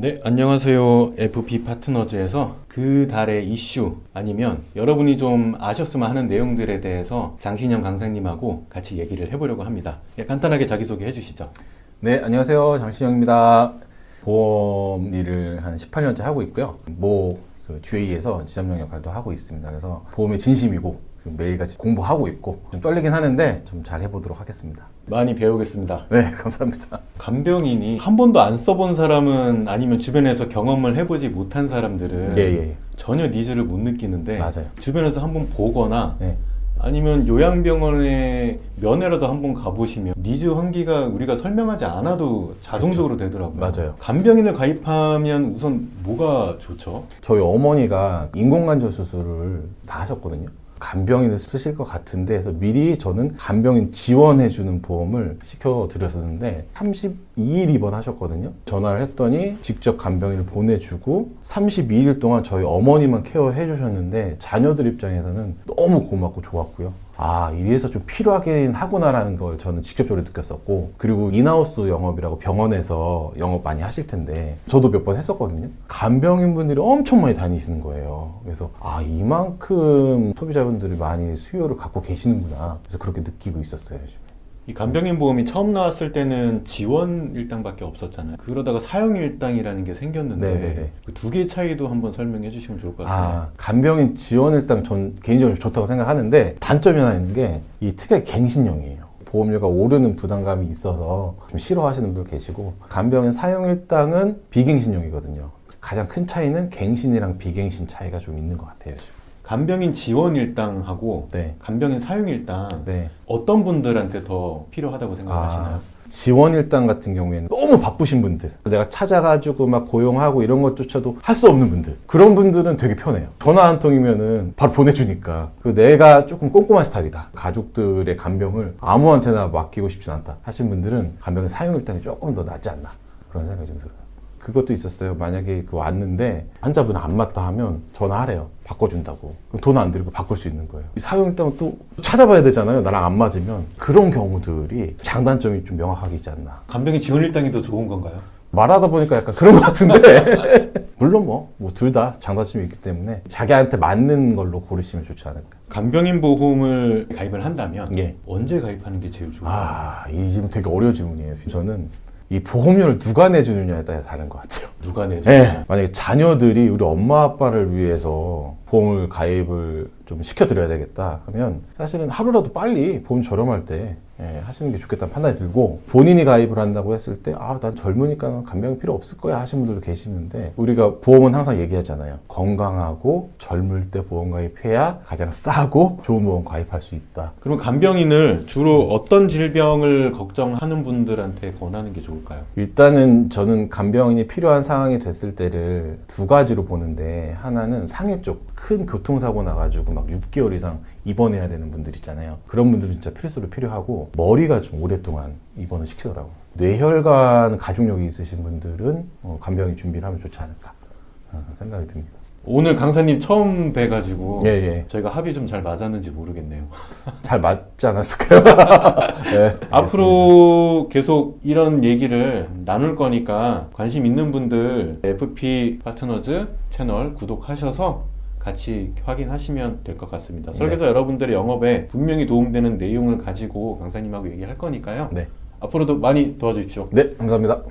네, 안녕하세요. FP 파트너즈에서 그 달의 이슈 아니면 여러분이 좀 아셨으면 하는 내용들에 대해서 장신영 강사님하고 같이 얘기를 해보려고 합니다. 예, 간단하게 자기소개 해주시죠. 네, 안녕하세요. 장신영입니다. 보험 일을 한 18년째 하고 있고요. 뭐그 GA에서 지점장 역할도 하고 있습니다. 그래서 보험에 진심이고 매일같이 공부하고 있고 좀 떨리긴 하는데 좀 잘 해보도록 하겠습니다. 많이 배우겠습니다. 네, 감사합니다. 간병인이 한 번도 안 써본 사람은 아니면 주변에서 경험을 해보지 못한 사람들은 예, 예. 전혀 니즈를 못 느끼는데 맞아요. 주변에서 한번 보거나 네. 아니면 요양병원에 면회라도 한번 가보시면 니즈 환기가 우리가 설명하지 않아도 자동적으로 되더라고요. 맞아요. 간병인을 가입하면 우선 뭐가 좋죠? 저희 어머니가 인공관절 수술을 다 하셨거든요. 간병인을 쓰실 것 같은데 해서 미리 저는 간병인 지원해주는 보험을 시켜드렸었는데 32일 입원하셨거든요. 전화를 했더니 직접 간병인을 보내주고 32일 동안 저희 어머니만 케어해 주셨는데 자녀들 입장에서는 너무 고맙고 좋았고요. 아, 이래서 좀 필요하긴 하구나라는 걸 저는 직접적으로 느꼈었고, 그리고 인하우스 영업이라고 병원에서 영업 많이 하실 텐데, 저도 몇 번 했었거든요. 간병인 분들이 엄청 많이 다니시는 거예요. 그래서, 아, 이만큼 소비자분들이 많이 수요를 갖고 계시는구나. 그래서 그렇게 느끼고 있었어요, 요즘. 이 간병인 보험이 처음 나왔을 때는 지원 일당밖에 없었잖아요. 그러다가 사용 일당이라는 게 생겼는데 네네네. 그두 개의 차이도 한번 설명해 주시면 좋을 것 같습니다. 아, 간병인 지원 일당 전 개인적으로 좋다고 생각하는데, 단점이 하나 있는 게, 이 특히 갱신형이에요. 보험료가 오르는 부담감이 있어서 좀 싫어하시는 분들 계시고 간병인 사용 일당은 비갱신용이거든요. 가장 큰 차이는 갱신이랑 비갱신 차이가 좀 있는 것 같아요. 지금. 간병인 지원 일당하고 네, 간병인 사용 일당 네. 어떤 분들한테 더 필요하다고 생각하시나요? 아, 지원 일당 같은 경우에는 너무 바쁘신 분들, 내가 찾아가지고 막 고용하고 이런 것조차도 할 수 없는 분들, 그런 분들은 되게 편해요. 전화 한 통이면은 바로 보내주니까. 그리고 내가 조금 꼼꼼한 스타일이다. 가족들의 간병을 아무한테나 맡기고 싶진 않다. 하신 분들은 간병의 사용 일당이 조금 더 낫지 않나. 그런 생각이 좀 들어요. 그것도 있었어요. 만약에 그 왔는데 환자분 안 맞다 하면 전화하래요. 바꿔준다고. 그럼 돈 안 들고 바꿀 수 있는 거예요. 이 사용 일당은 또 찾아봐야 되잖아요. 나랑 안 맞으면. 그런 경우들이 장단점이 좀 명확하게 있지 않나. 간병인 지원 일당이 더 좋은 건가요? 말하다 보니까 약간 그런 것 같은데. 물론 뭐, 뭐 둘 다 장단점이 있기 때문에 자기한테 맞는 걸로 고르시면 좋지 않을까. 간병인 보험을 가입을 한다면 예. 언제 가입하는 게 제일 좋을까요? 아, 이 지금 되게 어려운 질문이에요. 저는 이 보험료를 누가 내주느냐에 따라 다른 것 같아요. 누가 내죠? 네. 만약에 자녀들이 우리 엄마 아빠를 위해서 보험을 가입을 좀 시켜드려야 되겠다 하면 사실은 하루라도 빨리 보험 저렴할 때 예, 하시는 게 좋겠다는 판단이 들고 본인이 가입을 한다고 했을 때 아 난 젊으니까 간병이 필요 없을 거야 하시는 분들도 계시는데 우리가 보험은 항상 얘기하잖아요 건강하고 젊을 때 보험 가입해야 가장 싸고 좋은 보험 가입할 수 있다 그럼 간병인을 주로 어떤 질병을 걱정하는 분들한테 권하는 게 좋을까요? 일단은 저는 간병인이 필요한 상황이 됐을 때를 두 가지로 보는데 하나는 상해 쪽 큰 교통사고 나가지고 막 6개월 이상 입원해야 되는 분들 있잖아요. 그런 분들은 진짜 필수로 필요하고 머리가 좀 오랫동안 입원을 시키더라고요. 뇌혈관 가족력이 있으신 분들은 어, 간병인 준비를 하면 좋지 않을까 어, 생각이 듭니다. 오늘 강사님 처음 뵈가지고 예, 예. 저희가 합이 좀 잘 맞았는지 모르겠네요. 잘 맞지 않았을까요? 네, 앞으로 계속 이런 얘기를 나눌 거니까 관심 있는 분들 FP 파트너즈 채널 구독하셔서 같이 확인하시면 될 것 같습니다. 설계사 여러분들의 영업에 분명히 도움되는 내용을 가지고 강사님하고 얘기할 거니까요. 네. 앞으로도 많이 도와주십시오. 네, 감사합니다.